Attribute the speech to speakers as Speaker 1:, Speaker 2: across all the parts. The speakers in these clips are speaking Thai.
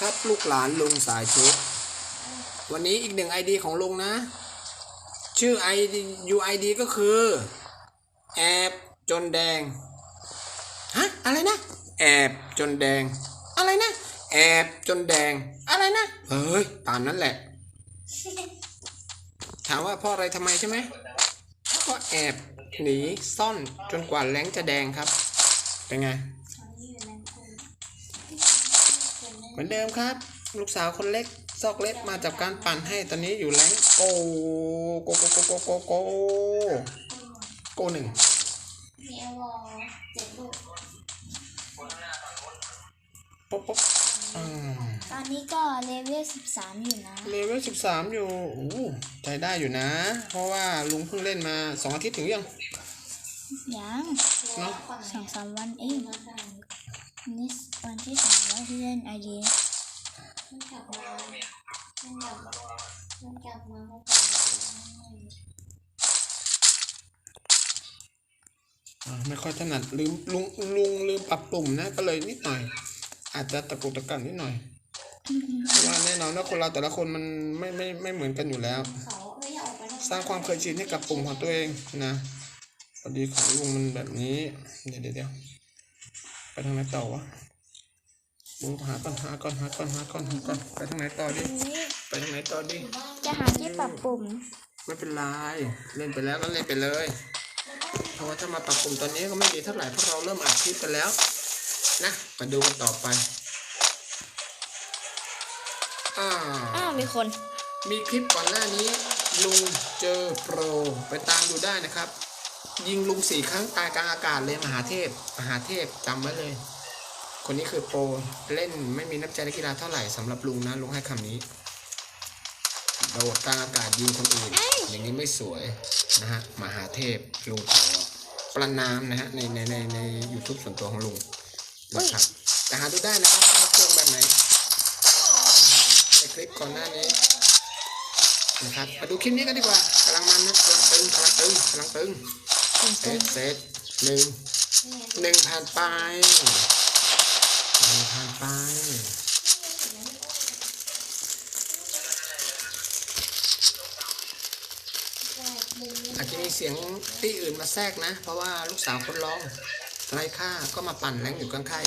Speaker 1: ครับ ลูกหลานลุงสายชุบวันนี้อีกหนึ่งไอดีของลุงนะ ชื่อ ID UID ก็คือ แอบจนแดง ฮะ อะไรนะ แอบจนแดง อะไรนะ แอบจนแดง อะไรนะ เฮ้ย ตามนั้นแหละ ถามว่าพราะอะไรทำไมใช่ไหมก็แอบหนีซ่อนจนกว่าแรงจะแดงครับ เป็นไง เห มือนเดิมครับ ลูกสาวคนเล็ก ซอกเล็กมาจากการปั่นให้ตอนนี้อยู่แรงโกโกโกโกโกโกโกโกหนึ่ง
Speaker 2: มีเอวอเจ็ดลูก
Speaker 1: ป๊บป๊บอืม
Speaker 2: ตอนนี้ก็เลเวลสิบสามอยู่นะ
Speaker 1: เลเวลสิบสามอยู่อู้ใจได้อยู่นะ เพราะว่าลุงเพิ่งเล่นมาสองอาทิตย์ถึงยัง
Speaker 2: ยัง
Speaker 1: เนาะ
Speaker 2: สองสามวันเอง นี่วันที่สามแล้วที่เล่นไอเดียมันกลับมามันกลับมามันกลับมาไม่
Speaker 1: อ่าไม่ค่อยถนัดลืมลุงลุงลืมปรับปุ่มนะก็เลยนิดหน่อย อาจจะตะกุกตะกันนิดหน่อยเพราะว่าแน่นอนว่าคนเราแต่ละคนมันไม่ไม่ไม่เหมือนกันอยู่แล้ว สร้างความเคยชินให้กับปุ่มของตัวเองนะพอดีของลุงมันแบบนี้ เดี๋ยวเดี๋ยว ทางไหนต่อวะลุงหาก่อนหาก่อนหาก่อนหาก่อนหาก่อนไปทางไหนต่อดิ
Speaker 2: นี่
Speaker 1: ไปทางไหนต่อดิ
Speaker 2: จะหาที่ปรับปุ่ม
Speaker 1: ไม่เป็นไร เล่นไปแล้วก็เล่นไปเลย เพราะว่าถ้ามาปรับปุ่มตอนนี้ก็ไม่ดีเท่าไหร่เพราะเราเริ่มอัดคลิปกันแล้ว นะ มาดูกันต่อไปอ่า
Speaker 2: อ้าวมีคน
Speaker 1: มีคลิปก่อนหน้านี้ลุงเจอโปร ไปตามดูได้นะครับ ยิงลุงสี่ครั้งตายกลางอากาศเลยมหาเทพ มหาเทพจำไว้เลย คนนี้คือโปรเล่นไม่มีน้ำใจนักกีฬาเท่าไหร่สำหรับลุงนะลุงให้คำนี้โดดกลางอากาศยิงคนอื่น อย่างนี้ไม่สวยนะฮะมหาเทพลุงขอประนามนะฮะในในในในยูทูบส่วนตัวของลุงนะครับแต่หาดูได้นะครับว่าเครื่องแบบไหนในคลิปก่อนหน้านี้นะครับมาดูคลิปนี้กันดีกว่ากำลังมันนะกำลังตึงกำลังตึงกำลังตึง เซตเซตหนึ่งหนึ่งผ่านไปหนึ่งผ่านไปอาจจะมีเสียงที่อื่นมาแทรกนะ เพราะว่าลูกสาวคนร้องไร้ค่าก็มาปั่นแรงอยู่ข้าง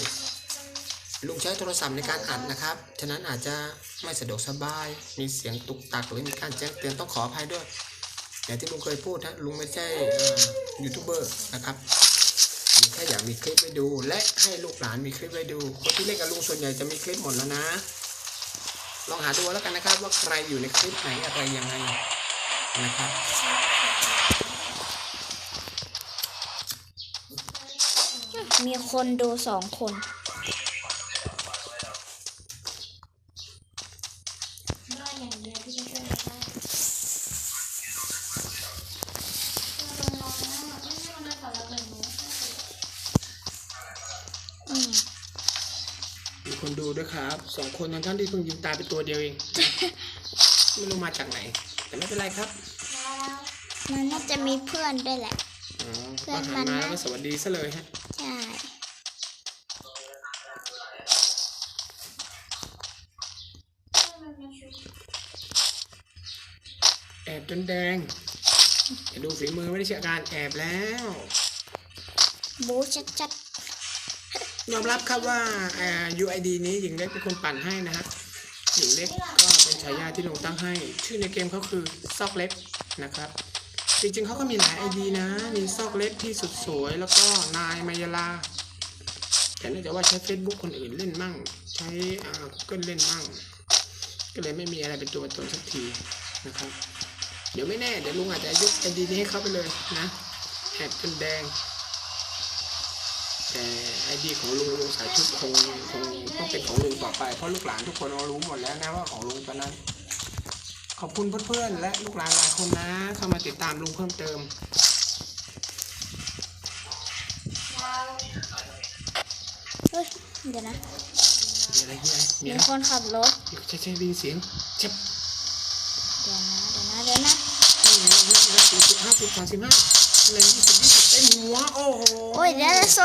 Speaker 1: ๆลุงใช้โทรศัพท์ในการอัดนะครับ ฉะนั้นอาจจะไม่สะดวกสบาย มีเสียงตุกตักหรือมีการแจ้งเตือนต้องขออภัยด้วย อย่างที่ลุงเคยพูดนะลุงไม่ใช่ยูทูบเบอร์นะครับลุงแค่อยากมีคลิปไว้ดู และให้ลูกหลานมีคลิปไว้ดู คนที่เล่นกับลุงส่วนใหญ่จะมีคลิปหมดแล้วนะ ลองหาดูแล้วกันนะครับ ว่าใครอยู่ในคลิปไหนอะไรยังไงนะครับ
Speaker 2: มีคนดูสองคน อืม
Speaker 1: มีคน ดูด้วยครับสองคนทั้งๆที่เพิ่งยิงตายไปตัวเดียวเองไม่รู้มาจากไหน แต่ไม่เป็นไรครับ
Speaker 2: มันน่าจะมีเพื่อนด้วยแหละ
Speaker 1: อ๋อ
Speaker 2: เพื่
Speaker 1: ก็
Speaker 2: อน
Speaker 1: หัน
Speaker 2: มัน
Speaker 1: มา
Speaker 2: นะ
Speaker 1: แล้วก็สวัสดีซะเลยฮะ
Speaker 2: ใช่
Speaker 1: แอบจนแดงอย่าดูฝีมือไม่ได้เชื่อการแอบแล้ว
Speaker 2: บูชัด
Speaker 1: ยอมรับครับว่า UID นี้หญิงเล็กเป็นคนปั่นให้นะครับหญิงเล็กก็เป็นฉายาที่ลงตั้งให้ ชื่อในเกมเขาคือซอกเล็กนะครับ จริงๆเขาก็มีหลาย ID นะ มีซอกเล็กที่สุดสวย แล้วก็นายมายาลา แต่เนื่องจากว่าใช้ Facebook คนอื่นเล่นมั่ง ใช้ Google เล่นมั่ง ก็เลยไม่มีอะไรเป็นตัวเป็นตนสักทีนะครับ เดี๋ยวไม่แน่ เดี๋ยวลุงอาจจะยก ID นี้ให้เขาไปเลยนะแอบจนแดงแต่ ไอดีของลุงลุงสายชุดคงคงต้องเป็นของลุงต่อไป เพราะลูกหลานทุกคนเรารู้หมดแล้วนะว่าของลุงตอนนั้น ขอบคุณเพื่อนๆและลูกหลานหลายคนนะ เข้ามาติดตามลุงเพิ่มเติม
Speaker 2: ๆเฮ้ยเดี๋ยวนะ
Speaker 1: มีอะไรมีอะไรมี
Speaker 2: มี
Speaker 1: อะไร
Speaker 2: คนขับรถ
Speaker 1: ใช่ใช่ได้ยินเสียงเจ็บ
Speaker 2: เดี๋ยวนะเดี๋ยวนะเดี๋ยวนะ
Speaker 1: นี่ไงนี่ไงสี่สิบห้าสิบสามสิบห้าอะไรยี่สิบยี่สิบเต็มหัวโอ้โห
Speaker 2: โอ้ยเดี๋ยวจะซ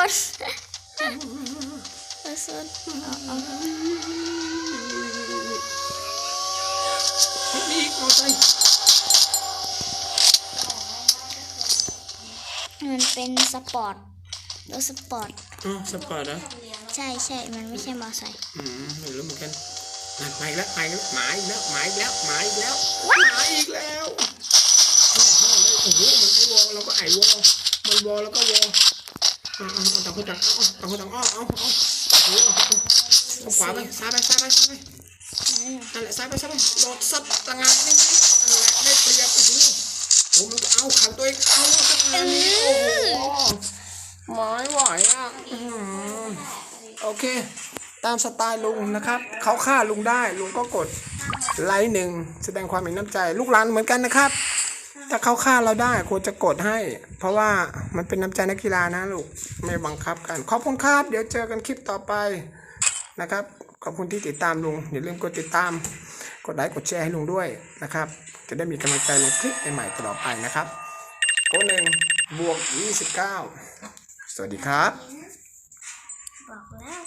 Speaker 1: มั
Speaker 2: นเป็นสปอร์ตรถสปอร์ต
Speaker 1: อ๋อสปอร์ตเห
Speaker 2: ใช่ใช่มันไม่ใช่มอไซค์
Speaker 1: อืมไม่รู้เหมือนกันมาอีกแล้วมาอีแล้วหมายแล้วหมายแล้วหมายแล้วมาอีกแล้วโอ้โหมันไอวอลเราก็ไอวอลมันวอลแล้วก็วอล ต่างคนต่างเอาเอาต่างคนต่างอ้อเอาเอาเอาเอาเอาขวาไปซ้ายไปซ้ายไปซ้ายไปนั่นแหละซ้ายไปซ้ายไปโดดสับต่างงานนี่นั่นแหละได้เปรียบโอ้โหโอ้มันก็เอาขังตัวเองเอาสักงานนี้โอ้โหหมายไหวอะโอเค ตามสไตล์ลุงนะครับเขาฆ่าลุงได้ลุงก็กดไลค์หนึ่งแสดงความเห็นน้ำใจ ลูกหลานเหมือนกันนะครับ ถ้าเขาฆ่าเราได้ควรจะกดให้ เพราะว่ามันเป็นน้ำใจนักกีฬานะลูกไม่บังคับกันขอบคุณครับเดี๋ยวเจอกันคลิปต่อไปนะครับ ขอบคุณที่ติดตามลุงอย่าลืมกดติดตาม กดไลค์กดแชร์ให้ลุงด้วยนะครับ จะได้มีกำลังใจลงคลิปใหม่ๆตลอดไปนะครับโก้หนึ่งบวก29สวัสดีครับ
Speaker 2: บอกแล้ว